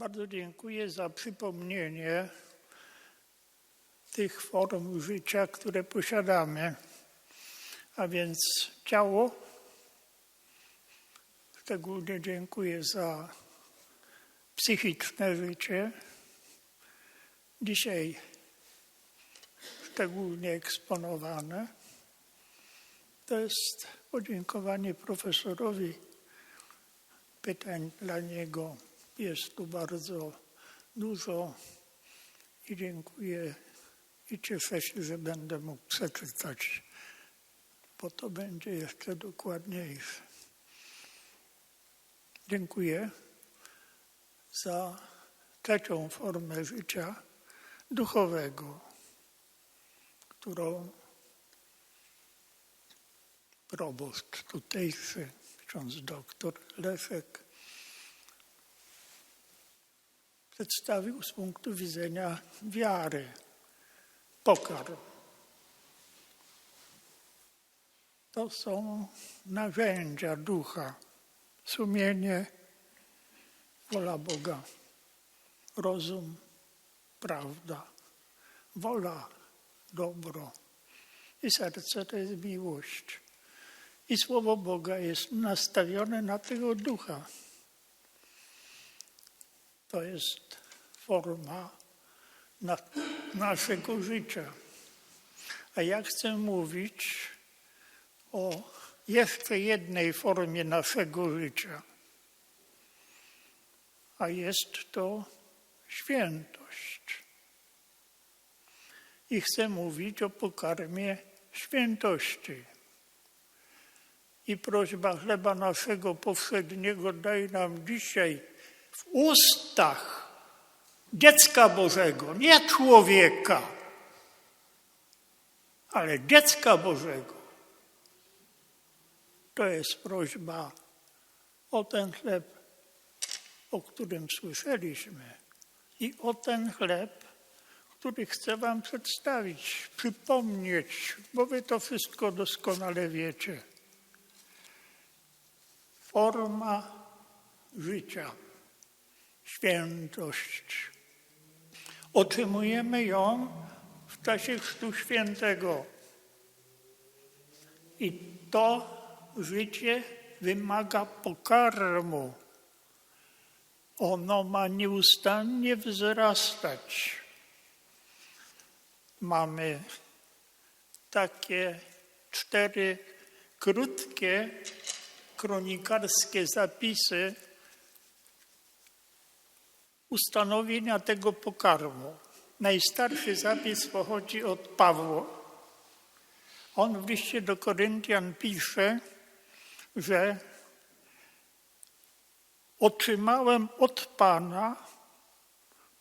Bardzo dziękuję za przypomnienie tych form życia, które posiadamy. A więc ciało, szczególnie dziękuję za psychiczne życie. Dzisiaj szczególnie eksponowane. To jest podziękowanie profesorowi. Pytań dla niego jest tu bardzo dużo i dziękuję i cieszę się, że będę mógł przeczytać, bo to będzie jeszcze dokładniejsze. Dziękuję za trzecią formę życia duchowego, którą proboszcz tutejszy, ksiądz doktor Leszek przedstawił z punktu widzenia wiary pokarm. To są narzędzia ducha, sumienie, wola Boga, rozum, prawda, wola, dobro i serce to jest miłość. I słowo Boga jest nastawione na tego ducha. To jest forma na naszego życia. A ja chcę mówić o jeszcze jednej formie naszego życia, a jest to świętość. I chcę mówić o pokarmie świętości. I prośba chleba naszego powszedniego daj nam dzisiaj w ustach dziecka Bożego, nie człowieka, ale dziecka Bożego. To jest prośba o ten chleb, o którym słyszeliśmy, i o ten chleb, który chcę Wam przedstawić, przypomnieć, bo Wy to wszystko doskonale wiecie. Forma życia, świętość. Otrzymujemy ją w czasie Chrztu Świętego. I to życie wymaga pokarmu. Ono ma nieustannie wzrastać. Mamy takie cztery krótkie kronikarskie zapisy ustanowienia tego pokarmu. Najstarszy zapis pochodzi od Pawła. On w liście do Koryntian pisze, że otrzymałem od Pana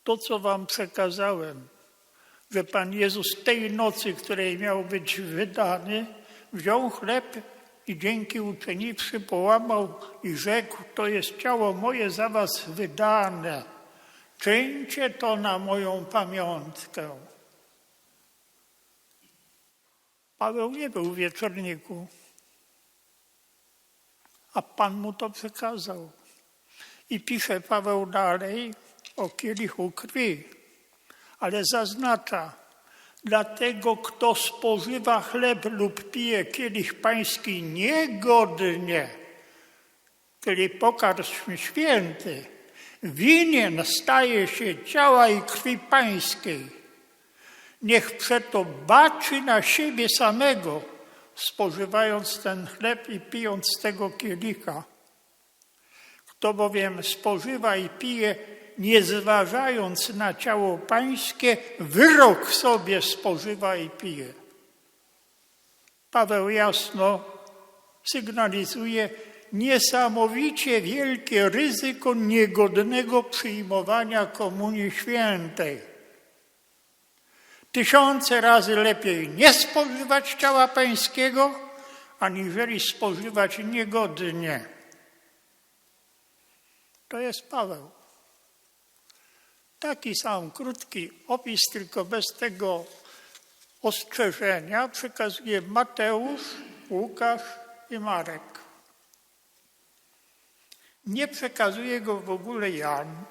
to, co wam przekazałem, że Pan Jezus tej nocy, której miał być wydany, wziął chleb i dzięki uczyniwszy połamał i rzekł, to jest ciało moje za was wydane. Czyńcie to na moją pamiątkę. Paweł nie był w wieczorniku, a Pan mu to przekazał. I pisze Paweł dalej o kielichu krwi, ale zaznacza, dlatego kto spożywa chleb lub pije kielich pański niegodnie, czyli pokarm święty, winien staje się ciała i krwi pańskiej. Niech przeto baczy na siebie samego, spożywając ten chleb i pijąc tego kielicha. Kto bowiem spożywa i pije, nie zważając na ciało pańskie, wyrok sobie spożywa i pije. Paweł jasno sygnalizuje niesamowicie wielkie ryzyko niegodnego przyjmowania Komunii Świętej. Tysiące razy lepiej nie spożywać ciała pańskiego, aniżeli spożywać niegodnie. To jest Paweł. Taki sam krótki opis, tylko bez tego ostrzeżenia przekazuje Mateusz, Łukasz i Marek. Nie przekazuje go w ogóle Jan,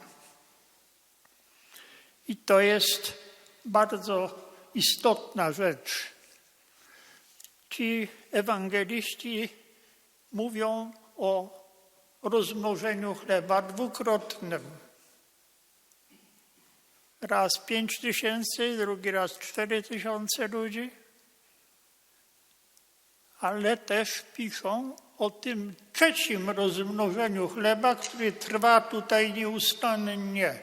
I to jest bardzo istotna rzecz. Ci ewangeliści mówią o rozmnożeniu chleba dwukrotnym. Raz pięć tysięcy, drugi raz cztery tysiące ludzi, ale też piszą o tym trzecim rozmnożeniu chleba, który trwa tutaj nieustannie.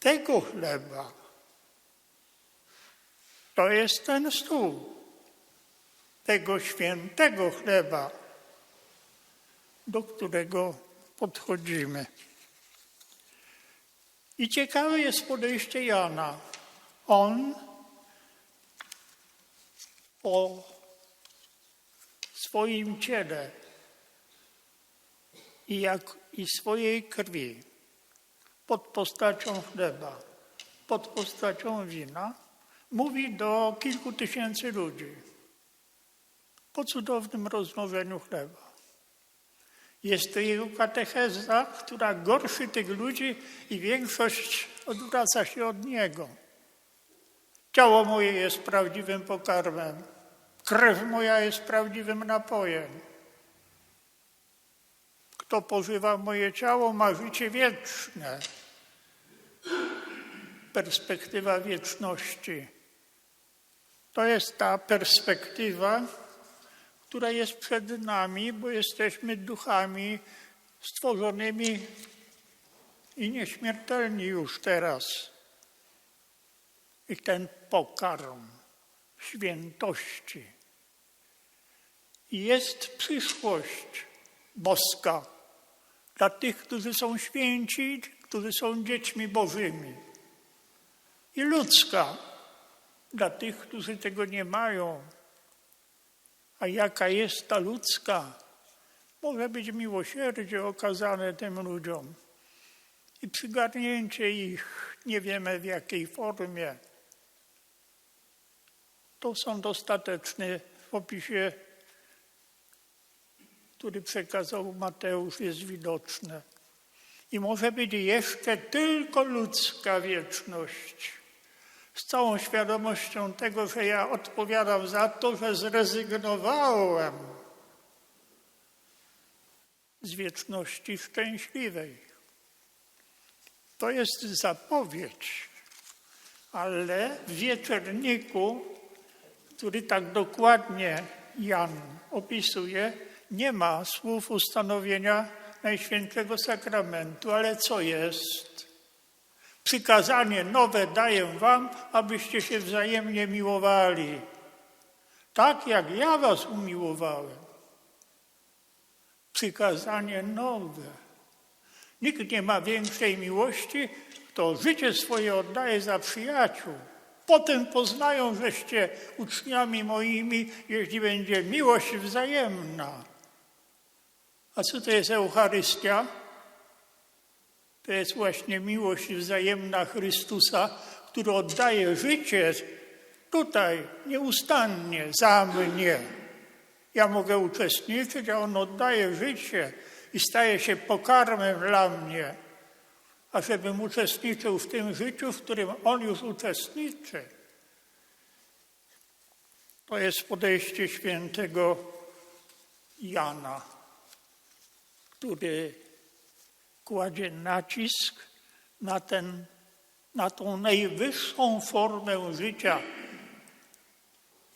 Tego chleba to jest ten stół, tego świętego chleba, do którego podchodzimy. I ciekawe jest podejście Jana. On o swoim ciele i, jak, i swojej krwi pod postacią chleba, pod postacią wina, mówi do kilku tysięcy ludzi po cudownym rozmnożeniu chleba. Jest to jego katecheza, która gorszy tych ludzi i większość odwraca się od niego. Ciało moje jest prawdziwym pokarmem, krew moja jest prawdziwym napojem. Kto pożywa moje ciało, ma życie wieczne. Perspektywa wieczności. To jest ta perspektywa, która jest przed nami, bo jesteśmy duchami stworzonymi i nieśmiertelni już teraz. I ten pokarm świętości. Jest przyszłość boska dla tych, którzy są święci, którzy są dziećmi Bożymi. I ludzka dla tych, którzy tego nie mają, a jaka jest ta ludzka? Może być miłosierdzie okazane tym ludziom i przygarnięcie ich, nie wiemy w jakiej formie. To są dostateczne w opisie, który przekazał Mateusz, jest widoczne. I może być jeszcze tylko ludzka wieczność z całą świadomością tego, że ja odpowiadam za to, że zrezygnowałem z wieczności szczęśliwej. To jest zapowiedź, ale w wieczerniku, który tak dokładnie Jan opisuje, nie ma słów ustanowienia Najświętszego Sakramentu, ale co jest? Przykazanie nowe daję wam, abyście się wzajemnie miłowali. Tak jak ja was umiłowałem. Przykazanie nowe. Nikt nie ma większej miłości, kto życie swoje oddaje za przyjaciół. Potem poznają, żeście uczniami moimi, jeśli będzie miłość wzajemna. A co to jest Eucharystia? To jest właśnie miłość wzajemna Chrystusa, który oddaje życie tutaj nieustannie za mnie. Ja mogę uczestniczyć, a On oddaje życie i staje się pokarmem dla mnie, a żebym uczestniczył w tym życiu, w którym On już uczestniczy. To jest podejście świętego Jana, który kładzie nacisk na, ten, na tą najwyższą formę życia.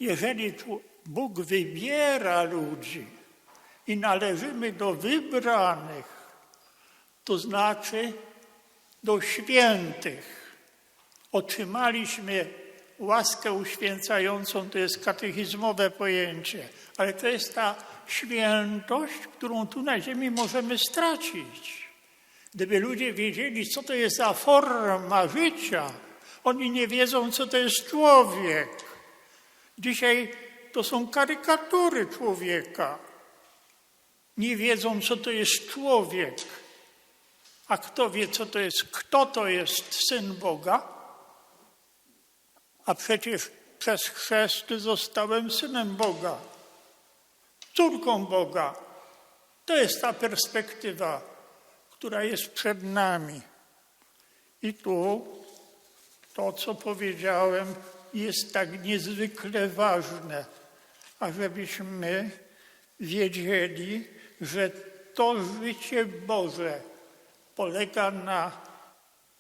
Jeżeli Bóg wybiera ludzi i należymy do wybranych, to znaczy do świętych. Otrzymaliśmy łaskę uświęcającą, to jest katechizmowe pojęcie, ale to jest ta świętość, którą tu na ziemi możemy stracić. Gdyby ludzie wiedzieli, co to jest za forma życia, oni nie wiedzą, co to jest człowiek. Dzisiaj to są karykatury człowieka. Nie wiedzą, co to jest człowiek. A kto wie, co to jest, kto to jest syn Boga? A przecież przez chrzest zostałem synem Boga, córką Boga. To jest ta perspektywa która jest przed nami. I tu to, co powiedziałem, jest tak niezwykle ważne, ażebyśmy wiedzieli, że to życie Boże polega na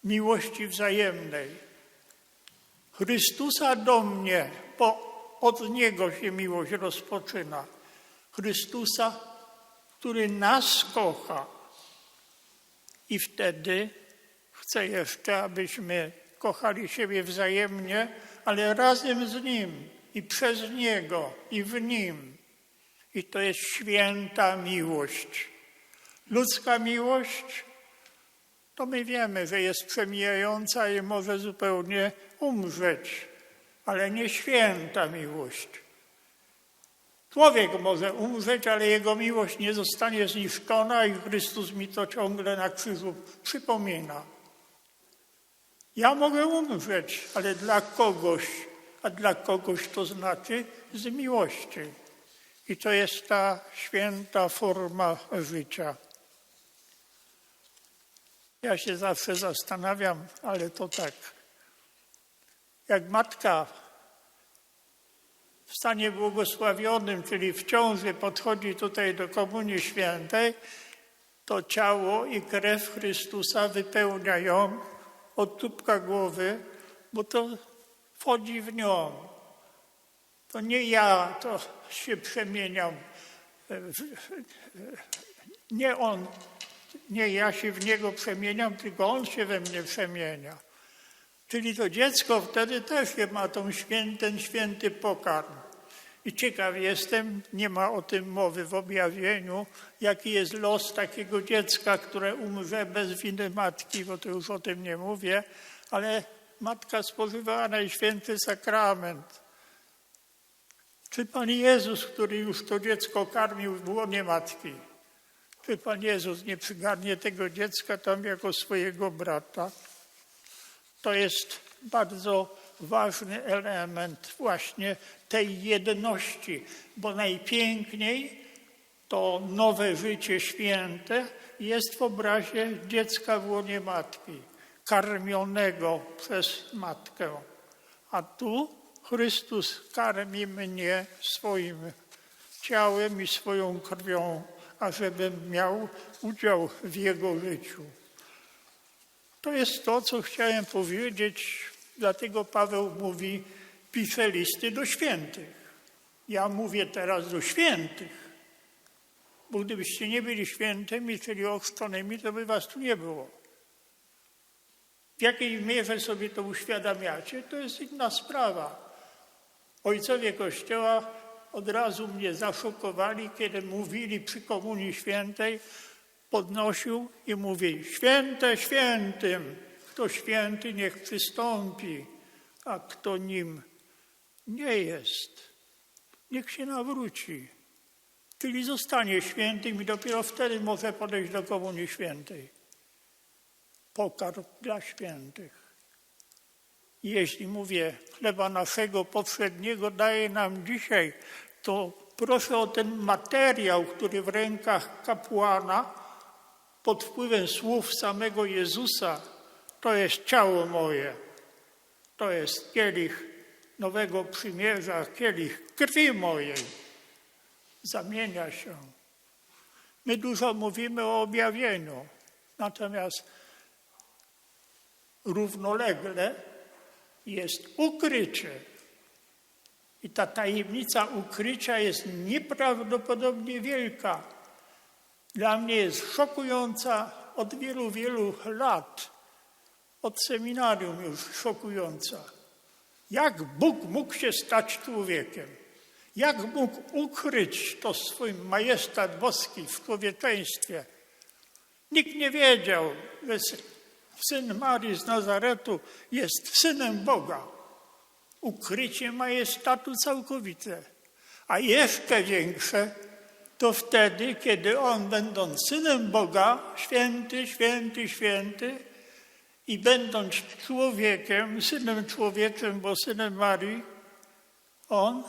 miłości wzajemnej. Chrystusa do mnie, bo od Niego się miłość rozpoczyna. Chrystusa, który nas kocha. I wtedy chcę jeszcze, abyśmy kochali siebie wzajemnie, ale razem z Nim i przez Niego i w Nim. I to jest święta miłość. Ludzka miłość, to my wiemy, że jest przemijająca i może zupełnie umrzeć, ale nie święta miłość. Człowiek może umrzeć, ale jego miłość nie zostanie zniszczona i Chrystus mi to ciągle na krzyżu przypomina. Ja mogę umrzeć, ale dla kogoś, a dla kogoś to znaczy z miłości. I to jest ta święta forma życia. Ja się zawsze zastanawiam, ale to tak. Jak matka w stanie błogosławionym, czyli w ciąży podchodzi tutaj do Komunii Świętej, to ciało i krew Chrystusa wypełnia ją od tubka głowy, bo to wchodzi w nią. To nie ja to się przemieniam. Nie on, nie ja się w niego przemieniam, tylko on się we mnie przemienia. Czyli to dziecko wtedy też ma tą święty, ten święty pokarm. I ciekaw jestem, nie ma o tym mowy w objawieniu, jaki jest los takiego dziecka, które umrze bez winy matki, bo to już o tym nie mówię, ale matka spożywała najświęty sakrament. Czy Pan Jezus, który już to dziecko karmił w łonie matki, czy Pan Jezus nie przygarnie tego dziecka tam jako swojego brata? To jest bardzo ważny element właśnie tej jedności, bo najpiękniej to nowe życie święte jest w obrazie dziecka w łonie matki, karmionego przez matkę. A tu Chrystus karmi mnie swoim ciałem i swoją krwią, ażebym miał udział w Jego życiu. To jest to, co chciałem powiedzieć, dlatego Paweł mówi, pisze listy do świętych. Ja mówię teraz do świętych, bo gdybyście nie byli świętymi, czyli ochrzczonymi, to by was tu nie było. W jakiej mierze sobie to uświadamiacie, to jest inna sprawa. Ojcowie Kościoła od razu mnie zaszokowali, kiedy mówili przy Komunii Świętej, podnosił i mówi: Święte świętym, kto święty, niech przystąpi, a kto nim nie jest, niech się nawróci. Czyli zostanie świętym i dopiero wtedy może podejść do Komunii Świętej. Pokarm dla świętych. Jeśli mówię, chleba naszego powszedniego daje nam dzisiaj, to proszę o ten materiał, który w rękach kapłana pod wpływem słów samego Jezusa, to jest ciało moje, to jest kielich nowego przymierza, kielich krwi mojej, zamienia się. My dużo mówimy o objawieniu, natomiast równolegle jest ukrycie. I ta tajemnica ukrycia jest nieprawdopodobnie wielka. Dla mnie jest szokująca od wielu, wielu lat, od seminarium już szokująca. Jak Bóg mógł się stać człowiekiem? Jak mógł ukryć to swój majestat boski w człowieczeństwie? Nikt nie wiedział, że syn Marii z Nazaretu jest synem Boga. Ukrycie majestatu całkowite. A jeszcze większe to wtedy, kiedy on, będąc synem Boga, święty, święty, święty, i będąc człowiekiem, synem człowieczym, bo synem Marii, on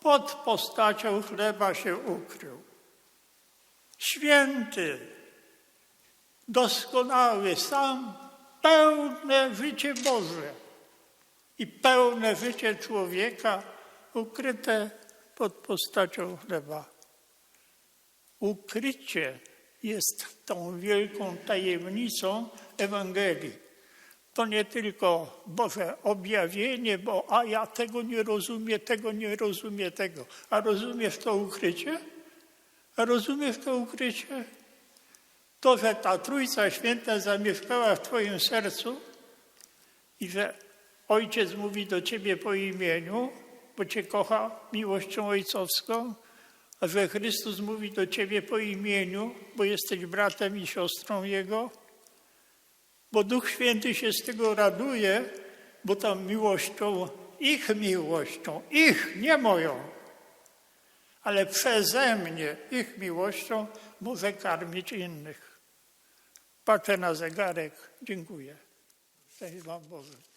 pod postacią chleba się ukrył. Święty, doskonały, sam pełne życie Boże i pełne życie człowieka ukryte pod postacią chleba. Ukrycie jest tą wielką tajemnicą Ewangelii. To nie tylko Boże objawienie, bo a ja tego nie rozumiem, tego nie rozumiem, tego. A rozumiesz to ukrycie? A rozumiesz to ukrycie? To, że ta Trójca Święta zamieszkała w Twoim sercu i że Ojciec mówi do Ciebie po imieniu, bo Cię kocha miłością ojcowską, a że Chrystus mówi do Ciebie po imieniu, bo jesteś bratem i siostrą Jego, bo Duch Święty się z tego raduje, bo tą miłością, ich miłością, ich, nie moją, ale przeze mnie, ich miłością może karmić innych. Patrzę na zegarek. Dziękuję. Cześć Wam Boże.